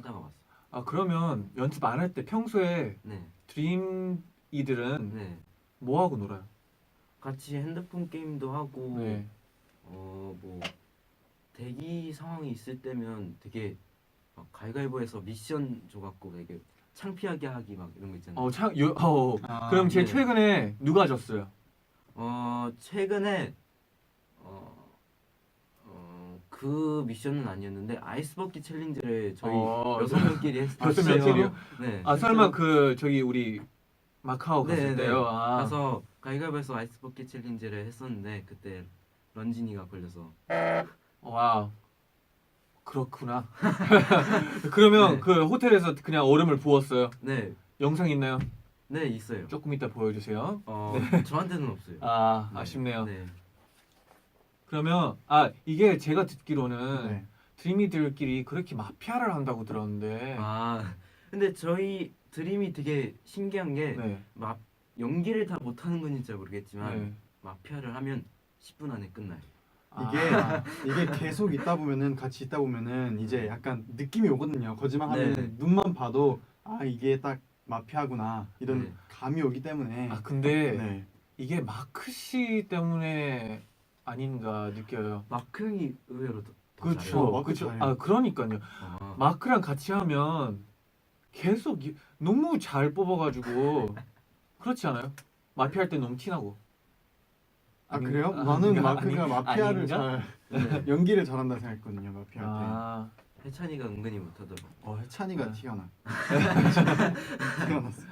하다가 왔어요. 아 그러면 연습 안 할 때 평소에 네, 드림 이들은 네. 뭐 하고 놀아요? 같이 핸드폰 게임도 하고 네. 어뭐 대기 상황이 있을 때면 되게 막 가위가위보해서 미션 줘갖고 되게 창피하게 하기 막 이런 거 있잖아요. 어, 참, 요, 어, 아, 그럼 제일 네. 최근에 누가 졌어요? 어 최근에 어, 어, 그 미션은 아니었는데 아이스버킷 챌린지를 저희 어, 여섯 명끼리 했, 여섯 했어요. 명끼리요? 네. 아 설마 그 저기 우리 마카오 갔을 네, 네. 때요? 아, 가서 가위가위보해서 아이스버킷 챌린지를 했었는데 그때 런진이가 걸려서 와 그렇구나. 그러면 네. 그 호텔에서 그냥 얼음을 부었어요. 네, 영상 있나요? 네 있어요. 조금 이따 보여주세요. 어 저한테는 없어요. 아 네. 아쉽네요. 네. 그러면 아 이게 제가 듣기로는 네. 드림이들끼리 그렇게 마피아를 한다고 들었는데. 아 근데 저희 드림이 되게 신기한 게 네. 마, 연기를 다 못하는 건지 잘 모르겠지만 네. 마피아를 하면 10분 안에 끝나요. 이게 아, 이게 계속 있다 보면은 같이 있다 보면은 이제 약간 느낌이 오거든요. 거짓말 하면 네. 눈만 봐도 아 이게 딱 마피아구나 이런 네. 감이 오기 때문에 아 근데 네. 이게 마크 씨 때문에 아닌가 느껴요. 마크 형이 의외로 더, 더 그렇죠. 잘해요. 마크 그렇죠. 잘해요. 아 그러니까요. 아, 마크랑 같이 하면 계속 이- 너무 잘 뽑아가지고 그렇지 않아요? 마피아 할때 너무 티나고. 아 아닌- 그래요? 아, 나는 아닌가? 마크가 아니- 마피아를 아닌가? 잘 네. 연기를 잘한다 생각했거든요. 마피아 할 때. 아, 해찬이가 은근히 못하더라고. 어 해찬이가 네. 티가 나. 티가 났어.